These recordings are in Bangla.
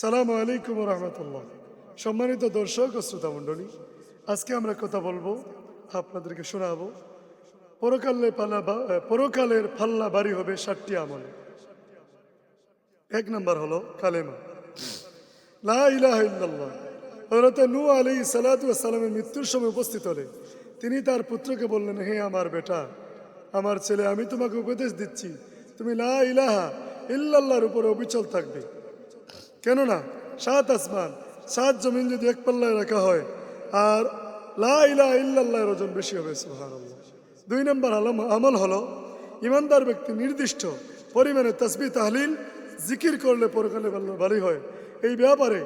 সালাম আলাইকুম রহমতুল্লাহ। সম্মানিত দর্শক ও শ্রোতা মণ্ডলী আজকে আমরা কথা বলব, আপনাদেরকে শোনাবো, পরকালে পাল্লা পরকালের পাল্লা বাড়ি হবে ষাটটি আমলে। এক নম্বর হলো কালেমা। নূ আলাইহিস সালামের মৃত্যুর সময় উপস্থিত হলে, তিনি তার পুত্রকে বললেন, হে আমার বেটা, আমার ছেলে, আমি তোমাকে উপদেশ দিচ্ছি। তুমি লা ইলাহা ইল্লাল্লাহর উপরে অবিচল থাকবে। কেননা সাত আসমান সাত জমিন যদি এক পাল্লায় রাখা হয় আর লা ইলাহা ইল্লাল্লাহর ওজন বেশি হবে সুবহানাল্লাহ দুই নম্বর আলম- আমল হলো ইমানদার ব্যক্তি নির্দিষ্ট পরিমাণে তসবি তাহলিল জিকির করলে পরকালে বাল্য- ভালোই হয় এই ব্যাপারে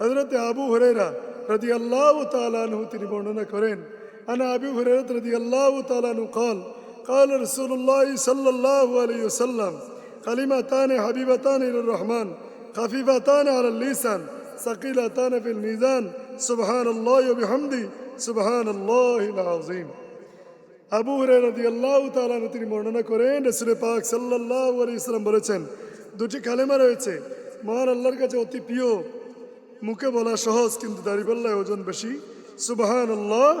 হজরতে আবু হরেরা রদি আল্লাহ তালু তিনি বর্ণনা করেন আনা আবু হরেরত রদি আল্লাহ তালু কল قال رسول الله صلى الله عليه وسلم كلمتان حبيبتان إلى الرحمن خفيفتان على اللسان ثقيلتان في الميزان سبحان الله وبحمده سبحان الله العظيم আবু রাদিয়াল্লাহু তাআলা তিনি বর্ণনা করেন রাসূল পাক সাল্লাল্লাহু আলাইহি সাল্লাম বলেছেন দুটি কালেমা রয়েছে মহান আল্লাহর কাছে অতি প্রিয় মুখে বলা সহজ কিন্তু দাড়িপাল্লায় ওজন বেশি সুবহানাল্লাহ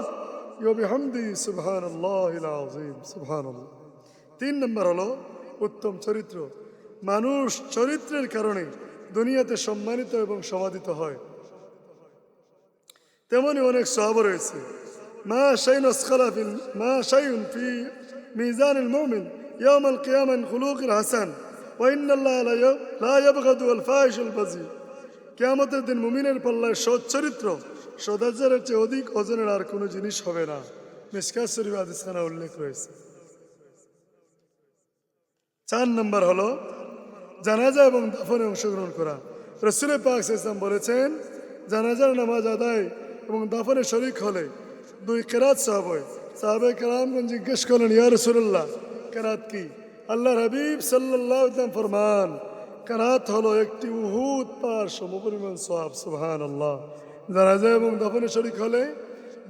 ওয়া বিহামদি সুবহানাল্লাহিল আযীম সুবহানাল্লাহ তিন নম্বর হলো উত্তম চরিত্র মানুষ চরিত্রের কারণে দুনিয়াতে সম্মানিত এবং সমাদিত হয় তেমনই অনেক সহাব রয়েছে মা শাইন আসখালাফিন মা শাইন ফি মিজান المؤمن يوم القيامة من خلوق الحسن وإن الله لا ي- لا يبغض الفاحش البذيء কেয়ামতের দিন মুমিনের পাল্লায় সৎ চরিত্র সদাচারের চেয়ে অধিক ওজনের আর কোনো জিনিস হবে না মিসকাত শরীফ হাদিস খানা উল্লেখ রয়েছে চার নম্বর হলো জানাজা এবং দাফনে অংশগ্রহণ করা। রসুলের পাক ইসলাম বলেছেন, জানাজার নামাজ আদায় এবং দাফনে শরিক হলে দুই কেরাত হয়। সাহাবে কেরামগঞ্জ জিজ্ঞেস করলেন, ইয়া রসুল্লাহ কেরাত কি? আল্লাহ হাবিব সাল্লাহ ইসলাম ফরমান, কেরাত হলো একটি উহুদ পার সমপরিমাণ সোহাব সুহান আল্লাহ জানাজা এবং দাফনে শরিক হলে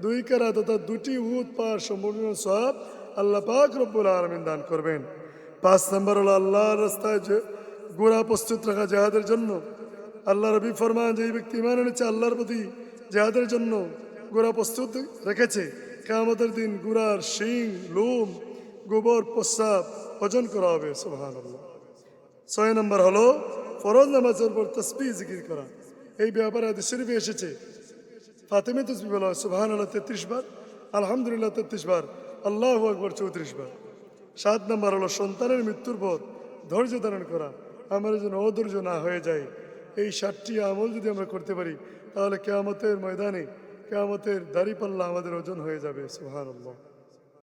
দুই কেরাত অর্থাৎ দুটি উহুদ পার সমপরিমাণ সোহাব আল্লাহ পাক রব্বুল আলমিন দান করবেন। পাঁচ নম্বর হলো আল্লাহর রাস্তায় গোড়া প্রস্তুত রাখা জেহাদের জন্য। আল্লাহ রবি ফরমান যে ব্যক্তি ইমান এনেছে, আল্লাহর প্রতি জেহাদের জন্য গোড়া প্রস্তুত রেখেছে। কেয়ামতের দিন গুড়ার শিং, লুম, গোবর, প্রস্রাব ওজন করা হবে সুবহান ছয় নম্বর হলো, ফরজ নামাজের পর তসবি জিকির করা। এই ব্যাপারে আদি শরীফে এসেছে। ফাতেমে তসবি বলা হয় সুবহান আল্লাহ তেত্রিশ বার। আলহামদুলিল্লাহ, তেত্রিশ বার। আল্লাহ আকবর, চৌত্রিশ বার। সাত নম্বর হলো, সন্তানের মৃত্যুর পর ধৈর্য ধারণ করা। আমরা যেন অধৈর্য না হয়ে যাই। এই সাতটি আমল যদি আমরা করতে পারি, তাহলে কেয়ামতের ময়দানে কেয়ামতের দাড়িপাল্লা আমাদের ওজন হয়ে যাবে। সুহান আল্লাহ